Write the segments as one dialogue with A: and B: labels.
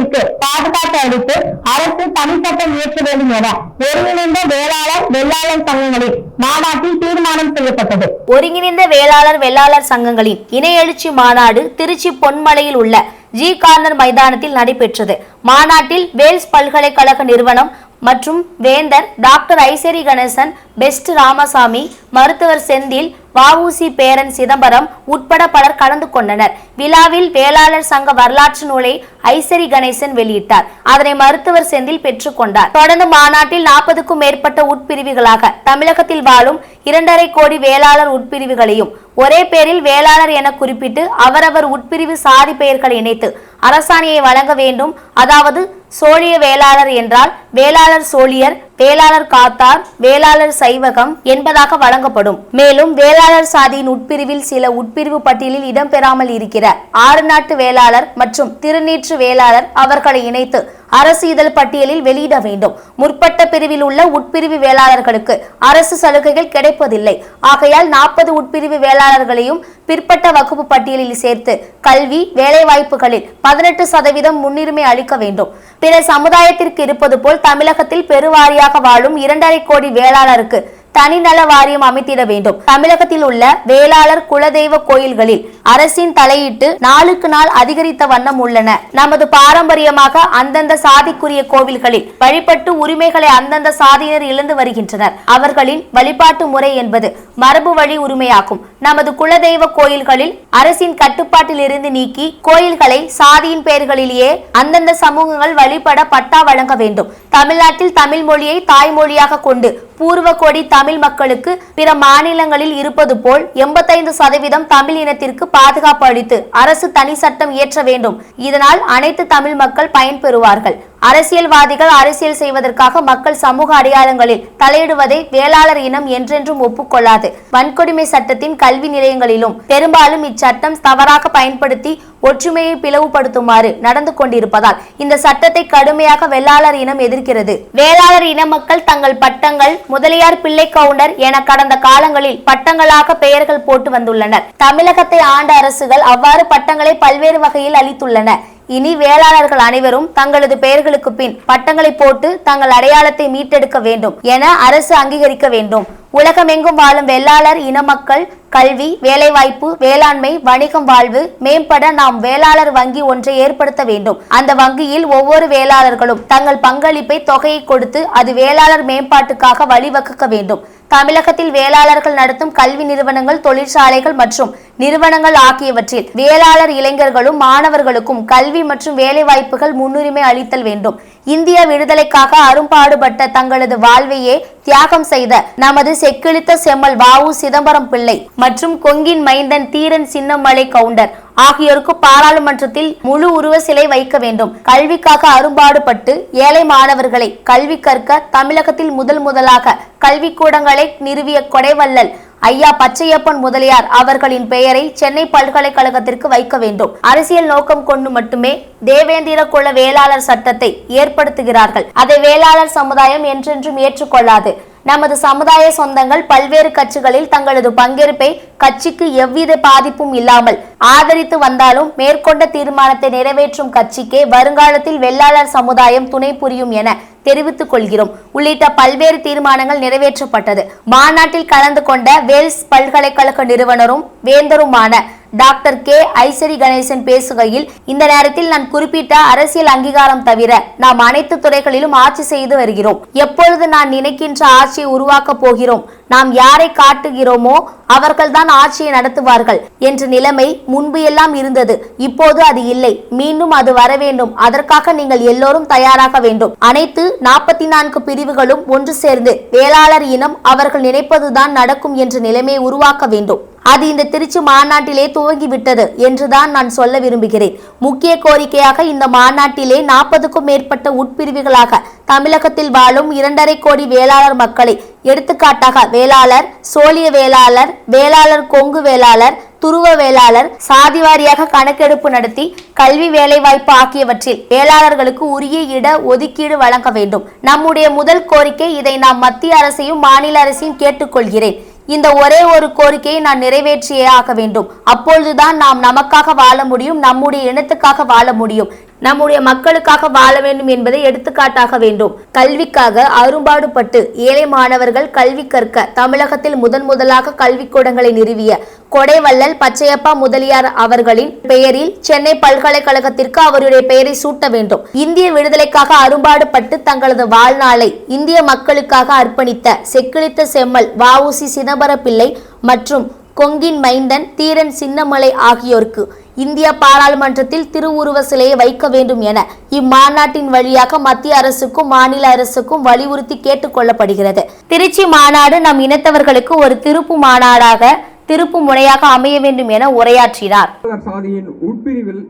A: அமைப்பிற்கு பாதுகாப்பு அளித்து அரசு தனிச்சட்டம் இயற்ற வேண்டும் என ஒருங்கிணைந்த வேளாளர் வெள்ளாளர் சங்கங்களின் மாநாட்டில் தீர்மானம் செய்யப்பட்டது ஒருங்கிணைந்த வேளாளர் வெள்ளாளர் சங்கங்களின் இணை எழுச்சி மாநாடு திருச்சி பொன்மலையில் உள்ள ஜி கார்னர் மைதானத்தில் நடைபெற்றது மாநாட்டில் வேல்ஸ் பல்கலைக்கழக நிறுவனம் மற்றும் வேந்தர் டாக்டர் ஐசேரி கணேசன் பெஸ்ட் ராமசாமி மருத்துவர் செந்தில் வவுசி பேரன் சிதம்பரம் உட்பட பலர் கலந்து கொண்டனர் விழாவில் வேளாளர் சங்க வரலாற்று நூலை ஐசரி கணேசன் வெளியிட்டார் அதனை மருத்துவர் செந்தில் பெற்றுக்கொண்டார் தொடர்ந்து மாநாட்டில் நாற்பதுக்கும் மேற்பட்ட உட்பிரிவுகளாக தமிழகத்தில் வாழும் இரண்டரை கோடி வேளாளர் உட்பிரிவுகளையும் ஒரே பேரில் வேளாளர் என குறிப்பிட்டு அவரவர் உட்பிரிவு சாதி பெயர்களை இணைத்து அரசாணையை வழங்க வேண்டும் அதாவது சோழிய வேளாளர் என்றால் வேளாளர் சோழியர் வேளாளர் காத்தார் வேளாளர் சைவகம் என்பதாக வழங்கப்படும் மேலும் வேளாளர் சாதியின் உட்பிரிவில் சில உட்பிரிவு பட்டியலில் இடம்பெறாமல் இருக்கிற ஆறு நாட்டு வேளாளர் மற்றும் திருநீற்று வேளாளர் அவர்களை இணைத்து அரசு இதழ் பட்டியலில் வெளியிட வேண்டும் முற்பட்ட பிரிவில் உள்ள உட்பிரிவு வேளாளர்களுக்கு அரசு சலுகைகள் கிடைப்பதில்லை ஆகையால் நாற்பது உட்பிரிவு வேளாளர்களையும் பிற்பட்ட வகுப்பு பட்டியலில் சேர்த்து கல்வி வேலைவாய்ப்புகளில் பதினெட்டு சதவீதம் முன்னுரிமை அளிக்க வேண்டும் பிற சமுதாயத்திற்கு இருப்பது போல் தமிழகத்தில் பெருவாரியாக வாழும் இரண்டரை கோடி வேளாளருக்கு தனிநல வாரியம் அமைத்திட வேண்டும் தமிழகத்தில் உள்ள வேளாளர் குலதெய்வ கோயில்களில் அரசின் தலையீட்டு நாளுக்கு நாள் அதிகரித்த வண்ணம் உள்ளன நமது பாரம்பரியமாக அந்தந்த சாதிக்குரிய கோவில்களில் வழிபட்டு உரிமைகளை அந்தந்த சாதியினர் இழந்து வருகின்றனர் அவர்களின் வழிபாட்டு முறை என்பது மரபு வழி உரிமையாக்கும் நமது குலதெய்வ கோயில்களில் அரசின் கட்டுப்பாட்டில் இருந்து நீக்கி கோயில்களை சாதியின் பெயர்களிலேயே அந்தந்த சமூகங்கள் வழிபட பட்டா வழங்க வேண்டும் தமிழ்நாட்டில் தமிழ் மொழியை தாய்மொழியாக கொண்டு பூர்வ கோடி தமிழ் மக்களுக்கு பிற மாநிலங்களில் இருப்பது போல் எண்பத்தைந்து சதவீதம் தமிழ் இனத்திற்கு பாதுகாப்பு அளித்து அரசு தனி சட்டம் இயற்ற வேண்டும் இதனால் அனைத்து தமிழ் மக்கள் பயன்பெறுவார்கள் அரசியல்வாதிகள் அரசியல் செய்வதற்காக மக்கள் சமூக அடையாளங்களில் தலையிடுவதை வேளாளர் இனம் என்றென்றும் ஒப்புக்கொள்ளாது வன்கொடுமை சட்டத்தின் கல்வி நிலையங்களிலும் பெரும்பாலும் இச்சட்டம் தவறாக பயன்படுத்தி ஒற்றுமையை பிளவுபடுத்துமாறு நடந்து கொண்டிருப்பதால் இந்த சட்டத்தை கடுமையாக வெள்ளாளர் இனம் எதிர்க்கிறது வேளாளர் இன மக்கள் தங்கள் பட்டங்கள் முதலியார் பிள்ளை கவுண்டர் என கடந்த காலங்களில் பட்டங்களாக பெயர்கள் போட்டு வந்துள்ளனர் தமிழகத்தை ஆண்ட அரசுகள் அவ்வாறு பட்டங்களை பல்வேறு வகையில் அளித்துள்ளன இனி வேளாளர்கள் அனைவரும் தங்களது பெயர்களுக்கு பின் பட்டங்களை போட்டு தங்கள் அடையாளத்தை மீட்டெடுக்க வேண்டும் என அரசு அங்கீகரிக்க வேண்டும் உலகமெங்கும் வாழும் வெள்ளாளர் இன மக்கள் கல்வி வேலைவாய்ப்பு வேளாண்மை வணிகம் வாழ்வு மேம்பட நாம் வேளாளர் வங்கி ஒன்றை ஏற்படுத்த வேண்டும் அந்த வங்கியில் ஒவ்வொரு வேளாளர்களும் தங்கள் பங்களிப்பை தொகையை கொடுத்து அது வேளாளர் மேம்பாட்டுக்காக வழிவகுக்க வேண்டும் தமிழகத்தில் வேளாளர்கள் நடத்தும் கல்வி நிறுவனங்கள் தொழிற்சாலைகள் மற்றும் நிறுவனங்கள் ஆகியவற்றில் வேளாளர் இளைஞர்களும் மாணவர்களுக்கும் கல்வி மற்றும் வேலைவாய்ப்புகள் முன்னுரிமை அளித்தல் வேண்டும் இந்திய விடுதலைக்காக அரும்பாடுபட்ட தங்களது வாழ்வையே தியாகம் செய்த நமது செக்கிழித்த செம்மல் வாவு சிதம்பரம் பிள்ளை மற்றும் கொங்கின் மைந்தன் தீரன் சின்னமலை கவுண்டர் ஆகியோருக்கு பாராளுமன்றத்தில் முழு உருவ சிலை வைக்க வேண்டும் கல்விக்காக அரும்பாடுபட்டு ஏழை மாணவர்களை கல்வி கற்க தமிழகத்தில் முதல் முதலாக கல்விக்கூடங்களை நிறுவிய கொடைவள்ளல் ஐயா பச்சையப்பன் முதலியார் அவர்களின் பெயரை சென்னை பல்கலைக்கழகத்திற்கு வைக்க வேண்டும் அரசியல் நோக்கம் கொண்டு மட்டுமே தேவேந்திர குல வேளாளர் சட்டத்தை ஏற்படுத்துகிறார்கள் அதை வேளாளர் சமுதாயம் என்றென்றும் ஏற்றுக்கொள்ளாது நமது சமுதாய சொந்தங்கள் பல்வேறு கட்சிகளில் தங்களது பங்கேற்பை கட்சிக்கு எவ்வித பாதிப்பும் இல்லாமல் ஆதரித்து வந்தாலும் மேற்கொண்ட தீர்மானத்தை நிறைவேற்றும் கட்சிக்கே வருங்காலத்தில் வெள்ளாளர் சமுதாயம் துணை புரியும் என தெரிவித்துக் கொள்கிறோம் உள்ளிட்ட பல்வேறு தீர்மானங்கள் நிறைவேற்றப்பட்டது மாநாட்டில் கலந்து கொண்ட வேல்ஸ் பல்கலைக்கழக நிறுவனரும் வேந்தருமான டாக்டர் கே ஐசரி கணேசன் பேசுகையில் இந்த நேரத்தில் நான் குறிப்பிட்ட அரசியல் அங்கீகாரம் தவிர நாம் அனைத்து துறைகளிலும் ஆட்சி செய்து வருகிறோம் எப்பொழுது நான் நினைக்கின்ற ஆட்சியை உருவாக்கப் போகிறோம் நாம் யாரை காட்டுகிறோமோ அவர்கள்தான் ஆட்சியை நடத்துவார்கள் என்ற நிலைமை முன்பு எல்லாம் இருந்தது இப்போது அது இல்லை மீண்டும் அது வர வேண்டும் அதற்காக நீங்கள் எல்லோரும் தயாராக வேண்டும் அனைத்து நாற்பத்தி நான்கு பிரிவுகளும் ஒன்று சேர்ந்து வேளாளர் இனம் அவர்கள் நினைப்பதுதான் நடக்கும் என்ற நிலைமையை உருவாக்க வேண்டும் அது இந்த திருச்சி மாநாட்டிலே துவங்கிவிட்டது என்றுதான் நான் சொல்ல விரும்புகிறேன் முக்கிய கோரிக்கையாக இந்த மாநாட்டிலே நாற்பதுக்கும் மேற்பட்ட உட்பிரிவுகளாக தமிழகத்தில் வாழும் இரண்டரை கோடி வேளாளர் மக்களை எடுத்துக்காட்டாக வேளாளர் சோழிய வேளாளர் வேளாளர் கொங்கு வேளாளர் துருவ வேளாளர் சாதிவாரியாக கணக்கெடுப்பு நடத்தி கல்வி வேலைவாய்ப்பு ஆகியவற்றில் வேளாளர்களுக்கு உரிய இட ஒதுக்கீடு வழங்க வேண்டும் நம்முடைய முதல் கோரிக்கை இதை நாம் மத்திய அரசையும் மாநில அரசையும் கேட்டுக்கொள்கிறேன் இந்த ஒரே ஒரு கோரிக்கையை நான் நிறைவேற்றியே ஆக வேண்டும் அப்பொழுதுதான் நாம் நமக்காக வாழ முடியும் நம்முடைய இனத்துக்காக வாழ முடியும் நம்முடைய மக்களுக்காக வாழ வேண்டும் என்பதை எடுத்துக்காட்டாக வேண்டும் கல்விக்காக அரும்பாடுபட்டு ஏழை மாணவர்கள் கல்வி கற்க தமிழகத்தில் முதன் முதலாக கல்விக்கூடங்களை நிறுவிய கொடைவள்ளல் பச்சையப்பா முதலியார் அவர்களின் பெயரில் சென்னை பல்கலைக்கழகத்திற்கு அவருடைய பெயரை சூட்ட வேண்டும் இந்திய விடுதலைக்காக அரும்பாடுபட்டு தங்களது வாழ்நாளை இந்திய மக்களுக்காக அர்ப்பணித்த செக்கிழித்த செம்மல் வஉசி சிதம்பர பிள்ளை மற்றும் கொங்கின் மைந்தன் தீரன் சின்னமலை ஆகியோருக்கு இந்திய பாராளுமன்றத்தில் திருவுருவ சிலையை வைக்க வேண்டும் என இம்மாநாட்டின் வழியாக மத்திய அரசுக்கும் மாநில அரசுக்கும் வலியுறுத்தி கேட்டுக்கொள்ளப்படுகிறது திருச்சி மாநாடு நம் இனத்தவர்களுக்கு ஒரு திருப்பு மாநாடாக திருப்பு முறையாக அமைய வேண்டும் என உரையாற்றினார் சாதியின் உட்பிரிவில்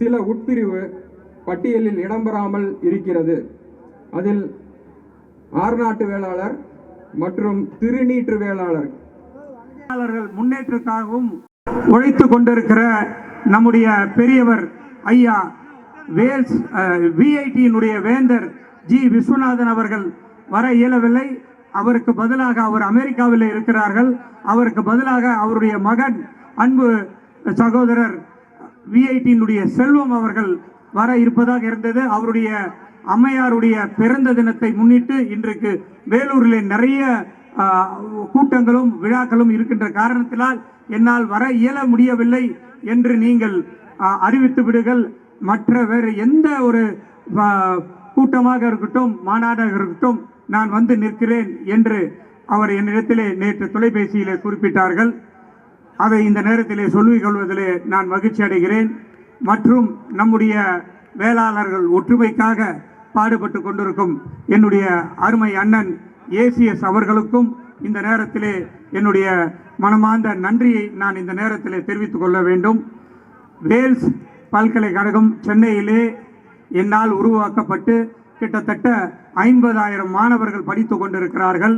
A: சில உட்பிரிவு பட்டியலில் இடம்பெறாமல் இருக்கிறது அதில் ஆர்நாட்டு வேளாளர் மற்றும் திருநீற்று வேளாளர் முன்னேற்றத்தாகவும் உழைத்து கொண்டிருக்கிற நம்முடைய பெரியவர் ஐயா வேல்ஸ் விஐடியினுடைய வேந்தர் ஜி விஸ்வநாதன் அவர்கள் வர இயலவில்லை அவருக்கு பதிலாக அவர் அமெரிக்காவில் இருக்கிறார்கள் அவருக்கு பதிலாக அவருடைய மகன் அன்பு சகோதரர் விஐடியினுடைய செல்வம் அவர்கள் வர இருப்பதாக இருந்தது அவருடைய அம்மையாருடைய பிறந்த தினத்தை முன்னிட்டு இன்றைக்கு வேலூரில் நிறைய கூட்டங்களும் விழாக்களும் இருக்கின்ற காரணத்தினால் என்னால் வர இயல முடியவில்லை என்று நீங்கள் அறிவித்து விடுங்கள் மற்ற வேறு எந்த ஒரு கூட்டமாக இருக்கட்டும் மாநாடாக இருக்கட்டும் நான் வந்து நிற்கிறேன் என்று அவர் என்னிடத்திலே நேற்று தொலைபேசியிலே குறிப்பிட்டார்கள் அதை இந்த நேரத்திலே சொல்லிக் கொள்வதிலே நான் மகிழ்ச்சி அடைகிறேன் மற்றும் நம்முடைய வேளாளர்கள் ஒற்றுமைக்காக பாடுபட்டு கொண்டிருக்கும் என்னுடைய அருமை அண்ணன் ஏசிஎஸ் அவர்களுக்கும் இந்த நேரத்திலே என்னுடைய மனமார்ந்த நன்றியை நான் இந்த நேரத்தில் தெரிவித்துக் கொள்ள வேண்டும் வேல்ஸ் பல்கலைக்கழகம் சென்னையிலே என்னால் உருவாக்கப்பட்டு கிட்டத்தட்ட ஐம்பதாயிரம் மாணவர்கள் படித்து கொண்டிருக்கிறார்கள்